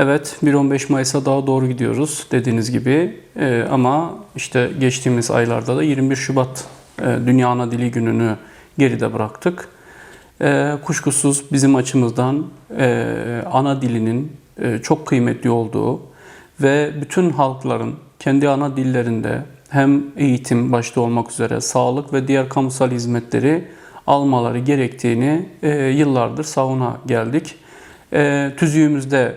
Evet 1-15 Mayıs'a daha doğru gidiyoruz dediğiniz gibi Ee, ama işte geçtiğimiz aylarda da 21 Şubat e, Dünya Ana Dili Günü'nü geride bıraktık. Ee, kuşkusuz bizim açımızdan e, ana dilinin e, çok kıymetli olduğu ve bütün halkların kendi ana dillerinde hem eğitim başta olmak üzere sağlık ve diğer kamusal hizmetleri almaları gerektiğini e, yıllardır savuna geldik. E, tüzüğümüzde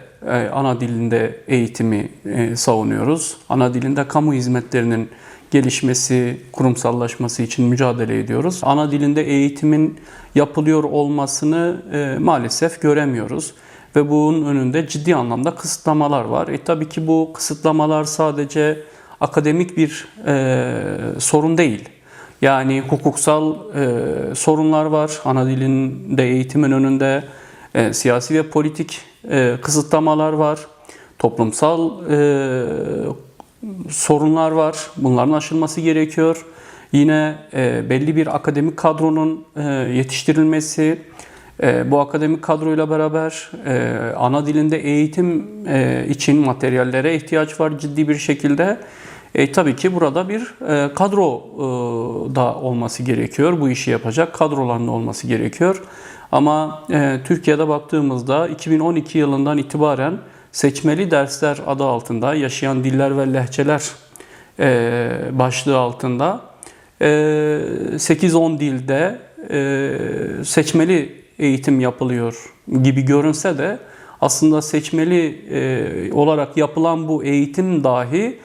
ana dilinde eğitimi e, savunuyoruz. Ana dilinde kamu hizmetlerinin gelişmesi, kurumsallaşması için mücadele ediyoruz. Ana dilinde eğitimin yapılıyor olmasını e, maalesef göremiyoruz ve bunun önünde ciddi anlamda kısıtlamalar var. E tabii ki bu kısıtlamalar sadece akademik bir e, sorun değil. Yani hukuksal e, sorunlar var. Ana dilinde eğitimin önünde e, siyasi ve politik e, kısıtlamalar var. Toplumsal e, sorunlar var. Bunların aşılması gerekiyor. Yine e, belli bir akademik kadronun e, yetiştirilmesi, e, bu akademik kadroyla beraber e, ana dilinde eğitim e, için materyallere ihtiyaç var ciddi bir şekilde. E, tabii ki burada bir e, kadro e, da olması gerekiyor. Bu işi yapacak kadroların olması gerekiyor. Ama e, Türkiye'de baktığımızda 2012 yılından itibaren seçmeli dersler adı altında yaşayan diller ve lehçeler e, başlığı altında e, 8-10 dilde e, seçmeli eğitim yapılıyor gibi görünse de aslında seçmeli e, olarak yapılan bu eğitim dahi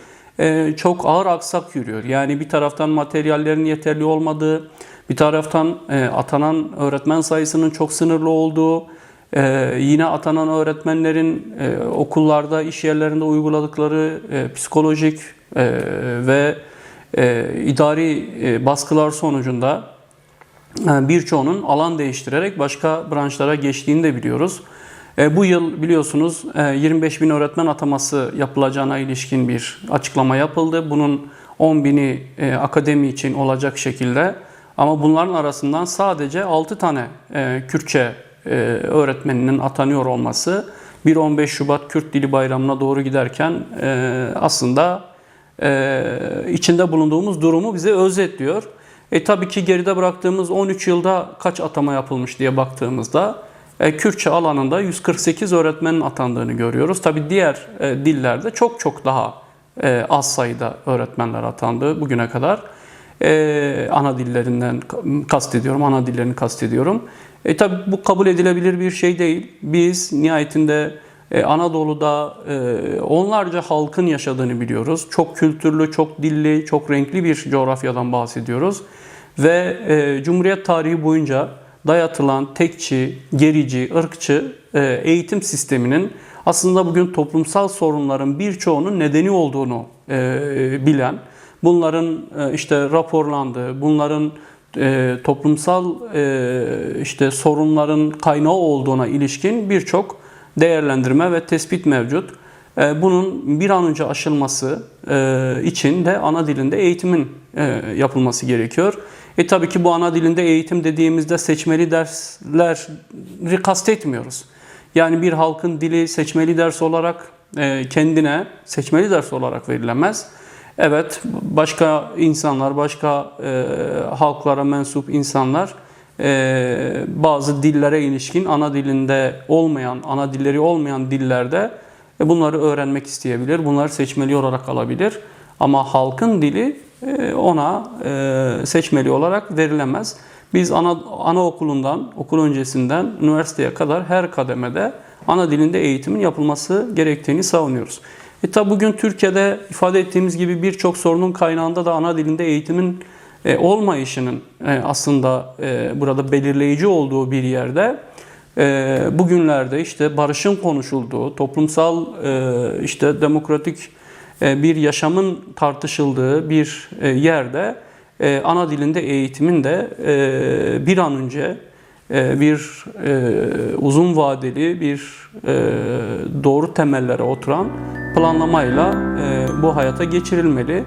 çok ağır aksak yürüyor. Yani bir taraftan materyallerin yeterli olmadığı, bir taraftan e, atanan öğretmen sayısının çok sınırlı olduğu, e, yine atanan öğretmenlerin e, okullarda, iş yerlerinde uyguladıkları e, psikolojik e, ve e, idari e, baskılar sonucunda e, birçoğunun alan değiştirerek başka branşlara geçtiğini de biliyoruz. E, Bu yıl biliyorsunuz e, 25 bin öğretmen ataması yapılacağına ilişkin bir açıklama yapıldı. Bunun 10 bini e, akademi için olacak şekilde ama bunların arasından sadece 6 tane e, Kürtçe e, öğretmeninin atanıyor olması 1-15 Şubat Kürt Dili Bayramı'na doğru giderken e, aslında e, içinde bulunduğumuz durumu bize özetliyor. E tabii ki geride bıraktığımız 13 yılda kaç atama yapılmış diye baktığımızda e, Kürtçe alanında 148 öğretmenin atandığını görüyoruz. Tabii diğer e, dillerde çok çok daha e, az sayıda öğretmenler atandı bugüne kadar. E, ana dillerinden kastediyorum, ana dillerini kastediyorum. E tabii bu kabul edilebilir bir şey değil. Biz nihayetinde e, Anadolu'da e, onlarca halkın yaşadığını biliyoruz. Çok kültürlü, çok dilli, çok renkli bir coğrafyadan bahsediyoruz. Ve e, Cumhuriyet tarihi boyunca dayatılan tekçi, gerici, ırkçı e, eğitim sisteminin aslında bugün toplumsal sorunların birçoğunun nedeni olduğunu e, bilen, bunların e, işte raporlandığı, bunların toplumsal işte sorunların kaynağı olduğuna ilişkin birçok değerlendirme ve tespit mevcut. E, Bunun bir an önce aşılması e, için de ana dilinde eğitimin e, yapılması gerekiyor. E tabii ki bu ana dilinde eğitim dediğimizde seçmeli dersleri kastetmiyoruz. Yani bir halkın dili seçmeli ders olarak e, kendine seçmeli ders olarak verilemez. Evet başka insanlar, başka halklara mensup insanlar bazı dillere ilişkin ana dilinde olmayan, ana dilleri olmayan dillerde e, bunları öğrenmek isteyebilir. Bunları seçmeli olarak alabilir. Ama halkın dili e, ona e, seçmeli olarak verilemez. Biz ana anaokulundan, okul öncesinden üniversiteye kadar her kademede ana dilinde eğitimin yapılması gerektiğini savunuyoruz. E tabi bugün Türkiye'de ifade ettiğimiz gibi birçok sorunun kaynağında da ana dilinde eğitimin e, olmayışının aslında burada belirleyici olduğu bir yerde bugünlerde işte barışın konuşulduğu, toplumsal e, işte demokratik e, bir yaşamın tartışıldığı bir e, yerde ana dilinde eğitimin de bir an önce bir uzun vadeli bir doğru temellere oturan planlamayla bu hayata geçirilmeli.